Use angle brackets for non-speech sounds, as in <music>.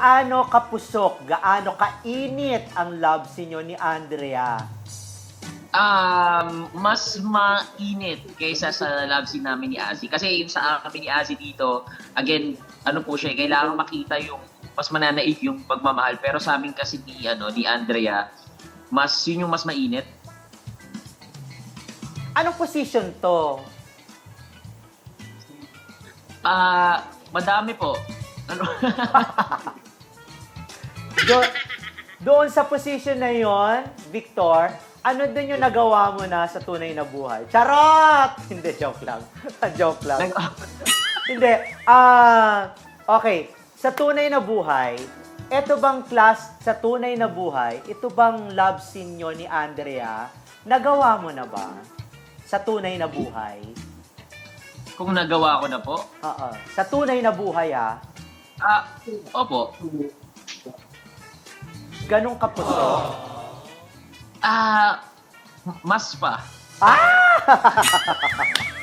Ano kapusok, gaano kainit ang love sinyo ni Andrea? Um, mas mainit kaysa sa love scene namin ni Asi. Kasi yung sa kami ni Asi dito, again, ano po siya, kailangan makita yung mas mananaig yung pagmamahal. Pero sa amin kasi ni, ano, ni Andrea, mas, yun yung mas mainit. Anong position to? Ah, madami po. Ano? <laughs> Do, doon sa position na yon, Victor, ano din yung nagawa mo na sa tunay na buhay? Charot! <laughs> Hindi, joke lang. <laughs> joke lang. <laughs> Hindi. Ah, okay. Sa tunay na buhay, ito bang class sa tunay na buhay, ito bang love scene nyo ni Andrea, nagawa mo na ba? Sa tunay na buhay? kung nagawa ko na po, Oo. Sa tunay na buhay, ah, ah, opo. Ganong kapuso. Ah, mas pa. Ah! <laughs>